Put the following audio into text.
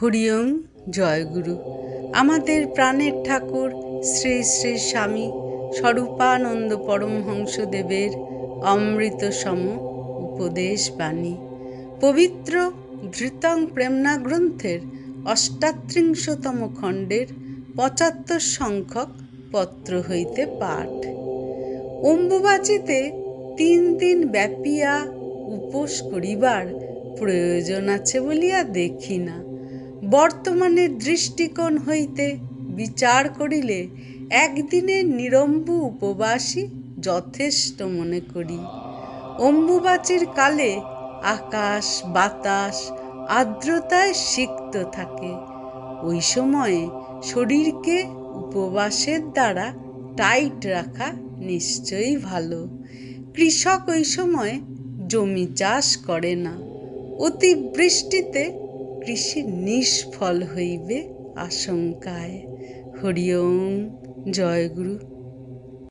হরিওম জয়গুরু আমাদের প্রাণের ঠাকুর শ্রী শ্রী স্বামী স্বরূপানন্দ পরমহংসদেবের অমৃত সম উপদেশ বাণী। পবিত্র ধৃতং প্রেমনা গ্রন্থের অষ্টাত্রিংশতম খণ্ডের পঁচাত্তর সংখ্যক পত্র হইতে পাঠ। অম্বুবাচিতে তিন দিন ব্যাপিয়া উপোস করিবার প্রয়োজন আছে বলিয়া দেখি না। বর্তমানের দৃষ্টিকোণ হইতে বিচার করিলে একদিনের নিরম্বু উপবাসী যথেষ্ট মনে করি। অম্বুবাচীর কালে আকাশ, বাতাস, আর্দ্রতায় সিক্ত থাকে। ওই সময়ে শরীরকে উপবাসের দ্বারা টাইট রাখা নিশ্চয়ই ভালো। কৃষক ওই সময় জমি চাষ করে না। অতিবৃষ্টিতে কৃষি নিষ্ফল হইবে আশঙ্কায়। হরিওম জয়গুরু